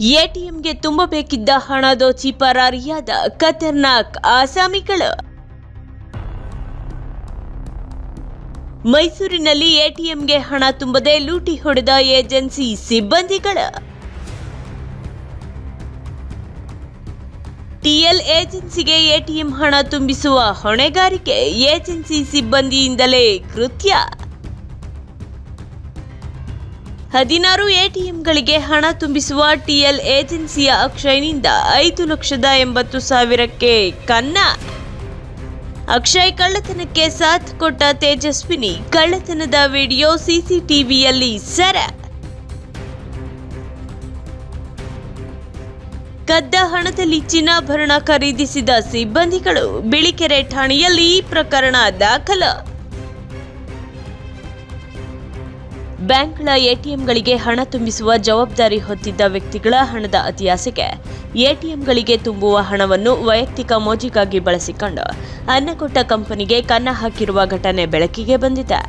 ಎಟಿಎಂಗೆ ತುಂಬಬೇಕಿದ್ದ ಹಣ ದೋಚಿ ಪರಾರಿಯಾದ ಖತರ್ನಾಕ್ ಆಸಾಮಿಗಳು. ಮೈಸೂರಿನಲ್ಲಿ ಎಟಿಎಂಗೆ ಹಣ ತುಂಬದೆ ಲೂಟಿ ಹೊಡೆದ ಏಜೆನ್ಸಿ ಸಿಬ್ಬಂದಿಗಳು. ಟಿಎಲ್ ಏಜೆನ್ಸಿಗೆ ಎಟಿಎಂ ಹಣ ತುಂಬಿಸುವ ಹೊಣೆಗಾರಿಕೆ ಏಜೆನ್ಸಿ ಸಿಬ್ಬಂದಿಯಿಂದಲೇ ಕೃತ್ಯ. ಹದಿನಾರು ಎಟಿಎಂಗಳಿಗೆ ಹಣ ತುಂಬಿಸುವ ಟಿಎಲ್ ಏಜೆನ್ಸಿಯ ಅಕ್ಷಯ್ನಿಂದ ಐದು ಲಕ್ಷದ ಎಂಬತ್ತು ಸಾವಿರಕ್ಕೆ ಕನ್ನ. ಅಕ್ಷಯ್ ಕಳ್ಳತನಕ್ಕೆ ಸಾಥ್ ಕೊಟ್ಟ ತೇಜಸ್ವಿನಿ ಕಳ್ಳತನದ ವಿಡಿಯೋ ಸಿಸಿಟಿವಿಯಲ್ಲಿ ಸರ. ಕದ್ದ ಹಣದಲ್ಲಿ ಚಿನ್ನಾಭರಣ ಖರೀದಿಸಿದ ಸಿಬ್ಬಂದಿಗಳು ಬಿಳಿಕೆರೆ ಠಾಣೆಯಲ್ಲಿ ಪ್ರಕರಣ ದಾಖಲು. ಬ್ಯಾಂಕ್ಗಳ ಎಟಿಎಂಗಳಿಗೆ ಹಣ ತುಂಬಿಸುವ ಜವಾಬ್ದಾರಿ ಹೊತ್ತಿದ್ದ ವ್ಯಕ್ತಿಗಳ ಹಣದ ಅತಿಯಾಸೆಗೆ ಎಟಿಎಂಗಳಿಗೆ ತುಂಬುವ ಹಣವನ್ನು ವೈಯಕ್ತಿಕ ಮೋಜಿಗಾಗಿ ಬಳಸಿಕೊಂಡು ಅನ್ನಕೊಟ್ಟ ಕಂಪನಿಗೆ ಕನ್ನ ಹಾಕಿರುವ ಘಟನೆ ಬೆಳಕಿಗೆ ಬಂದಿದೆ.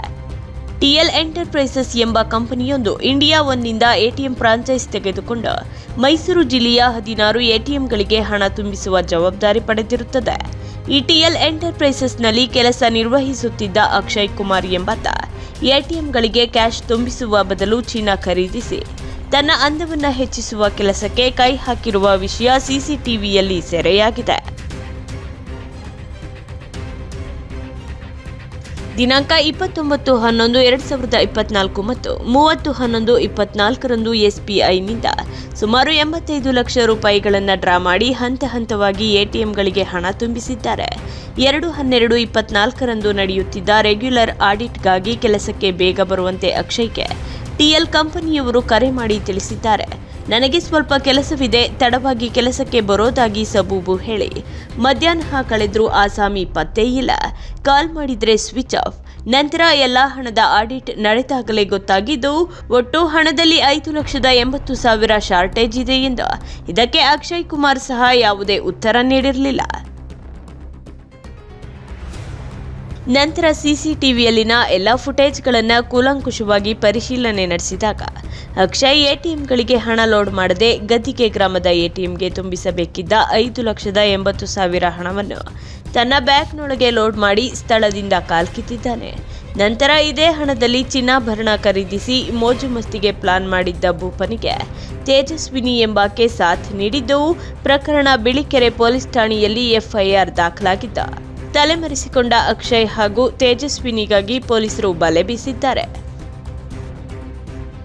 ಟಿಎಲ್ ಎಂಟರ್ಪ್ರೈಸಸ್ ಎಂಬ ಕಂಪನಿಯೊಂದು ಇಂಡಿಯಾ ಒನ್ನಿಂದ ಎಟಿಎಂ ಫ್ರಾಂಚೈಸ್ ತೆಗೆದುಕೊಂಡು ಮೈಸೂರು ಜಿಲ್ಲೆಯ ಹದಿನಾರು ಎಟಿಎಂಗಳಿಗೆ ಹಣ ತುಂಬಿಸುವ ಜವಾಬ್ದಾರಿ ಪಡೆದಿರುತ್ತದೆ. ಈ ಟಿಎಲ್ ಎಂಟರ್ಪ್ರೈಸಸ್ನಲ್ಲಿ ಕೆಲಸ ನಿರ್ವಹಿಸುತ್ತಿದ್ದ ಅಕ್ಷಯ್ ಕುಮಾರ್ ಎಂಬಾತ ಎಟಿಎಂಗಳಿಗೆ ಕ್ಯಾಶ್ ತುಂಬಿಸುವ ಬದಲು ಚೀನಾ ಖರೀದಿಸಿ. ತನ್ನ ಅಂದವನ್ನು ಹೆಚ್ಚಿಸುವ ಕೆಲಸಕ್ಕೆ ಕೈ ಹಾಕಿರುವ ವಿಷಯ ಸಿಸಿಟಿವಿಯಲ್ಲಿ ಸೆರೆಯಾಗಿದೆ. ದಿನಾಂಕ ಇಪ್ಪತ್ತೊಂಬತ್ತು ಹನ್ನೊಂದು ಎರಡು ಸಾವಿರದ ಇಪ್ಪತ್ನಾಲ್ಕು ಮತ್ತು ಮೂವತ್ತು ಹನ್ನೊಂದು ಇಪ್ಪತ್ನಾಲ್ಕರಂದು ಎಸ್ಬಿಐನಿಂದ ಸುಮಾರು ಎಂಬತ್ತೈದು ಲಕ್ಷ ರೂಪಾಯಿಗಳನ್ನು ಡ್ರಾ ಮಾಡಿ ಹಂತ ಹಂತವಾಗಿ ಎಟಿಎಂಗಳಿಗೆ ಹಣ ತುಂಬಿಸಿದ್ದಾರೆ. ಎರಡು ಹನ್ನೆರಡು ಇಪ್ಪತ್ನಾಲ್ಕರಂದು ನಡೆಯುತ್ತಿದ್ದ ರೆಗ್ಯುಲರ್ ಆಡಿಟ್ಗಾಗಿ ಕೆಲಸಕ್ಕೆ ಬೇಗ ಬರುವಂತೆ ಅಕ್ಷಯ್ಗೆ ಟಿಎಲ್ ಕಂಪನಿಯವರು ಕರೆ ಮಾಡಿ ತಿಳಿಸಿದ್ದಾರೆ. ನನಗೆ ಸ್ವಲ್ಪ ಕೆಲಸವಿದೆ, ತಡವಾಗಿ ಕೆಲಸಕ್ಕೆ ಬರೋದಾಗಿ ಸಬೂಬು ಹೇಳಿ. ಮಧ್ಯಾಹ್ನ ಕಳೆದರೂ ಆಸಾಮಿ ಪತ್ತೆ ಇಲ್ಲ. ಕಾಲ್ ಮಾಡಿದ್ರೆ ಸ್ವಿಚ್ ಆಫ್. ನಂತರ ಎಲ್ಲ ಹಣದ ಆಡಿಟ್ ನಡೆದಾಗಲೇ ಗೊತ್ತಾಗಿದ್ದು, ಒಟ್ಟು ಹಣದಲ್ಲಿ ಐದು ಲಕ್ಷದ ಎಂಬತ್ತು ಸಾವಿರ ಶಾರ್ಟೇಜ್ ಇದೆ ಎಂದು. ಇದಕ್ಕೆ ಅಕ್ಷಯ್ ಕುಮಾರ್ ಸಹ ಯಾವುದೇ ಉತ್ತರ ನೀಡಿರಲಿಲ್ಲ. ನಂತರ ಸಿಸಿಟಿವಿಯಲ್ಲಿನ ಎಲ್ಲ ಫುಟೇಜ್ಗಳನ್ನು ಕೂಲಂಕುಷವಾಗಿ ಪರಿಶೀಲನೆ ನಡೆಸಿದಾಗ ಅಕ್ಷಯ್ ಎಟಿಎಂಗಳಿಗೆ ಹಣ ಲೋಡ್ ಮಾಡದೆ ಗದ್ದಿಗೆ ಗ್ರಾಮದ ಎಟಿಎಂಗೆ ತುಂಬಿಸಬೇಕಿದ್ದ ಐದು ಲಕ್ಷದ ಎಂಬತ್ತು ಸಾವಿರ ಹಣವನ್ನು ತನ್ನ ಬ್ಯಾಗ್ನೊಳಗೆ ಲೋಡ್ ಮಾಡಿ ಸ್ಥಳದಿಂದ ಕಾಲ್ಕಿತ್ತಿದ್ದಾನೆ. ನಂತರ ಇದೇ ಹಣದಲ್ಲಿ ಚಿನ್ನಾಭರಣ ಖರೀದಿಸಿ ಮೋಜು ಮಸ್ತಿಗೆ ಪ್ಲಾನ್ ಮಾಡಿದ್ದ ಭೂಪನಿಗೆ ತೇಜಸ್ವಿನಿ ಎಂಬಾಕೆ ಸಾಥ್ ನೀಡಿದ್ದು ಪ್ರಕರಣ ಬಿಳಿಕೆರೆ ಪೊಲೀಸ್ ಠಾಣೆಯಲ್ಲಿ ಎಫ್ಐಆರ್ ದಾಖಲಾಗಿದ್ದ. ತಲೆಮರೆಸಿಕೊಂಡ ಅಕ್ಷಯ್ ಹಾಗೂ ತೇಜಸ್ವಿನಿಗಾಗಿ ಪೊಲೀಸರು ಬಲೆ ಬೀಸಿದ್ದಾರೆ.